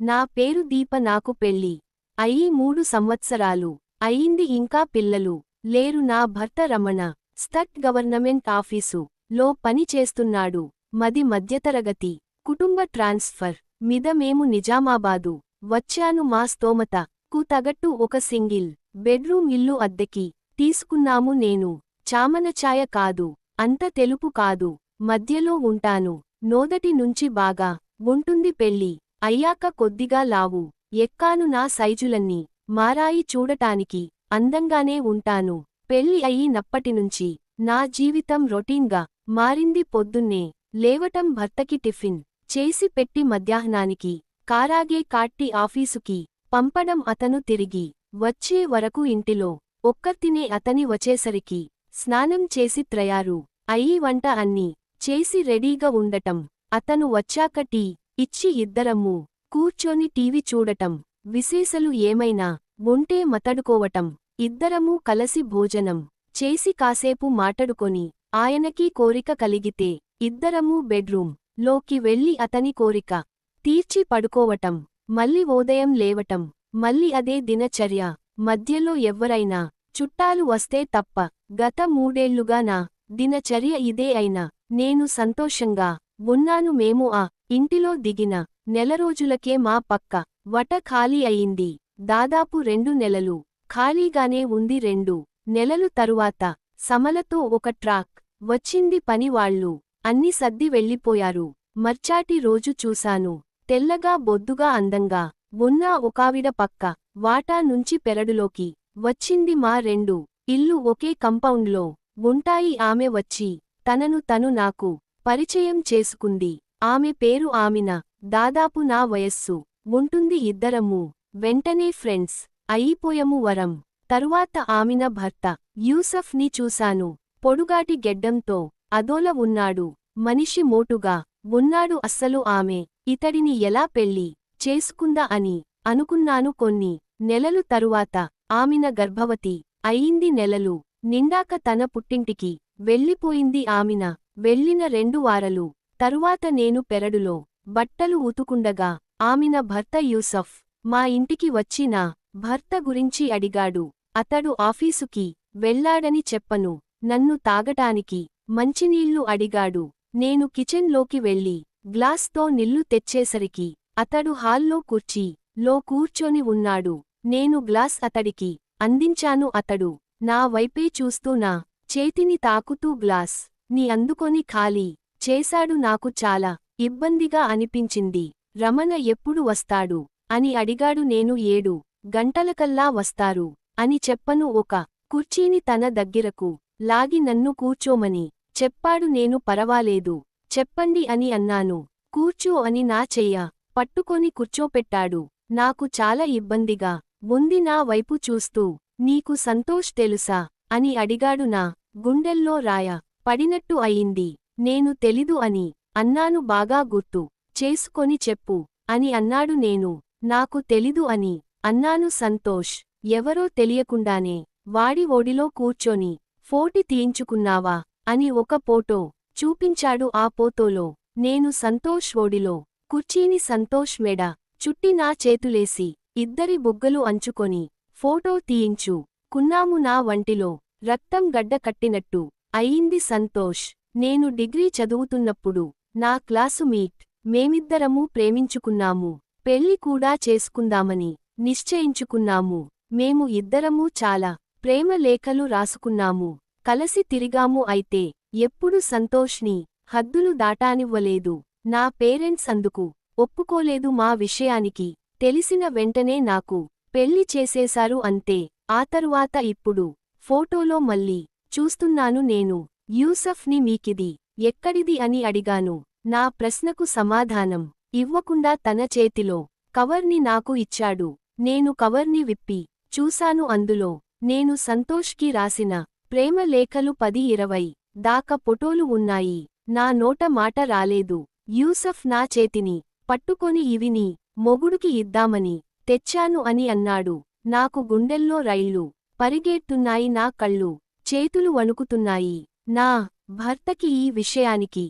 నా పేరు దీప నాకు పెళ్ళి అయ్యి మూడు సంవత్సరాలు అయింది ఇంకా పిల్లలు. లేరు నా భర్త రమణ స్టట్ గవర్నమెంట్ ఆఫీసు లో పని చేస్తున్నాడు. మది మధ్యతరగతి కుటుంబ ట్రాన్స్ఫర్ మిద మేము నిజామాబాదు. వచ్చాను మా స్తోమత కు తగట్టు ఒక సింగిల్ బెడ్రూమ్ ఇల్లు అద్దెకి తీసుకున్నాము నేను. చామనఛాయ కాదు అంత తెలుపు కాదు. మధ్యలో ఉంటాను. నోదటి నుంచి బాగా ఉంటుంది పెళ్ళి. అయ్యాక కొద్దిగా లావు. ఎక్కాను నా సైజులన్నీ. మారాయి చూడటానికి అందంగానే ఉంటాను. పెళ్ళి అయ్యినప్పటినుంచి నా జీవితం రొటీన్గా మారింది పొద్దున్నే. లేవటం భర్తకి టిఫిన్ చేసి పెట్టి మధ్యాహ్నానికి కారాగే కాట్టి ఆఫీసుకి పంపడం అతను తిరిగి వచ్చే వరకు ఇంటిలో ఒక్కర్తినే అతని వచ్చేసరికి స్నానం చేసి త్రయారు. అయ్యి వంట అన్నీ చేసి రెడీగా ఉండటం అతను వచ్చాక టీ ఇచ్చి ఇద్దరమ్మూ కూర్చొని టీవీ చూడటం విశేషలు ఏమైనా ఒంటే మతడుకోవటం ఇద్దరమూ కలసి భోజనం చేసి కాసేపు మాటడుకొని ఆయనకీ కోరిక కలిగితే ఇద్దరమూ బెడ్రూమ్లోకి వెళ్ళి అతని కోరిక తీర్చి పడుకోవటం మళ్ళీ ఉదయం లేవటం మళ్ళీ అదే దినచర్య మధ్యలో ఎవ్వరైనా చుట్టాలు వస్తే తప్ప గత మూడేళ్ళుగా నా దినచర్య ఇదే అయినా నేను సంతోషంగా ఉన్నాను మేము ఆ ఇంటిలో దిగిన నెల రోజులకే మా పక్క వట ఖాళీ అయింది. దాదాపు రెండు నెలలు. ఖాళీగానే ఉంది రెండు నెలలు తరువాత సమలతో ఒక ట్రాక్ వచ్చింది పనివాళ్ళు అన్ని సద్ది వెళ్ళిపోయారు. మర్చాటి రోజు చూశాను. తెల్లగా బొద్దుగా అందంగా ఉన్న ఒకావిడ పక్క వాటా నుంచి పెరడులోకి వచ్చింది మా రెండు. ఇల్లు ఒకే కంపౌండ్లో. ఉంటాయి. ఆమె వచ్చి తనను తను నాకు పరిచయం చేసుకుంది. ఆమె పేరు ఆమిన. దాదాపు నా వయస్సు. ఉంటుంది ఇద్దరము. వెంటనే ఫ్రెండ్స్. అయిపోయము వరం. తరువాత ఆమిన భర్త. యూసఫ్ని చూశాను. పొడుగాటి గెడ్డంతో. అదోల ఉన్నాడు. మనిషి మోటుగా. ఉన్నాడు అస్సలు ఆమె. ఇతడిని ఎలా పెళ్ళి చేసుకుందా అని అనుకున్నాను కొన్ని నెలలు తరువాత. ఆమిన గర్భవతి. అయింది నెలలు. నిండాక తన పుట్టింటికి వెళ్ళిపోయింది ఆమిన. వెళ్ళిన రెండు వారలు. తరువాత నేను పెరడులో బట్టలు ఉతుకుండగా ఆమిన భర్త యూసఫ్ మా ఇంటికి వచ్చి నా భర్త గురించి అడిగాడు. అతడు ఆఫీసుకి వెళ్ళాడని చెప్పను. నన్ను తాగటానికి మంచినీళ్ళు అడిగాడు. నేను కిచెన్లోకి వెళ్ళి గ్లాస్తో నిల్లు తెచ్చేసరికి అతడు హాల్లో కుర్చీ లో కూర్చొని ఉన్నాడు. నేను గ్లాస్ అతడికి అందించాను. అతడు నా వైపే చూస్తూ నా చేతిని తాకుతూ గ్లాస్ని అందుకొని ఖాళీ చేశాడు నాకు చాలా ఇబ్బందిగా అనిపించింది. రమణ ఎప్పుడు వస్తాడు? అని అడిగాడు నేను ఏడు గంటలకల్లా వస్తారు అని చెప్పను ఒక కుర్చీని తన దగ్గిరకు లాగి నన్ను కూర్చోమని. చెప్పాడు నేను పరవాలేదు. చెప్పండి అని అన్నాను. కూర్చో అని నా చెయ్య పట్టుకొని కూర్చోపెట్టాడు. నాకు చాలా ఇబ్బందిగా ఉంది నా వైపు చూస్తూ. నీకు సంతోష్ తెలుసా? అని అడిగాడు నా గుండెల్లో రాయ పడినట్టు అయింది. నేను తెలీదు అని అన్నాను బాగా గుర్తు. చేసుకొని చెప్పు అని అన్నాడు నేను. నాకు తెలీదు అని అన్నాను సంతోష్. ఎవరో తెలియకుండానే వాడి ఓడిలో కూర్చొని ఫోటి తీయించుకున్నావా అని ఒక పోటో చూపించాడు ఆ పోతోలో నేను సంతోష్ ఓడిలో కుర్చీని సంతోష్ మెడ చుట్టి నా చేతులేసి ఇద్దరి బుగ్గలు అంచుకొని ఫోటో తీయించు. కున్నాము నా వంటిలో రక్తం గడ్డ కట్టినట్టు అయింది సంతోష్. నేను డిగ్రీ చదువుతున్నప్పుడు నా క్లాసు మీట్ మేమిద్దరమూ ప్రేమించుకున్నాము. పెళ్ళి కూడా చేసుకుందామని నిశ్చయించుకున్నాము. మేము ఇద్దరమూ చాలా ప్రేమ లేఖలు రాసుకున్నాము. కలసి తిరిగాము అయితే ఎప్పుడు సంతోష్ని హద్దులు దాటానివ్వలేదు. నా పేరెంట్స్ అందుకు ఒప్పుకోలేదు మా విషయానికి. తెలిసిన వెంటనే నాకు పెళ్ళి చేసేశారు అంతే. ఆ తరువాత ఇప్పుడు ఫోటోలో మళ్ళీ చూస్తున్నాను నేను. యూసఫ్ని మీకిది ఎక్కడిది అని అడిగాను. నా ప్రశ్నకు సమాధానం ఇవ్వకుండా తన చేతిలో కవర్ని నాకు ఇచ్చాడు. నేను కవర్ని విప్పి చూశాను అందులో నేను సంతోష్కి రాసిన ప్రేమ లేఖలు పది ఇరవై దాకా పొటోలు ఉన్నాయి. నా నోట మాట రాలేదు. యూసఫ్ నా చేతిని పట్టుకొని ఇవిని మొగుడుకి ఇద్దామని తెచ్చాను అని అన్నాడు. నాకు గుండెల్లో రైళ్ళు పరిగెడుతున్నాయి నా కళ్ళు చేతులు వణుకుతున్నాయి. నా భర్తకి ఈ విషయానికి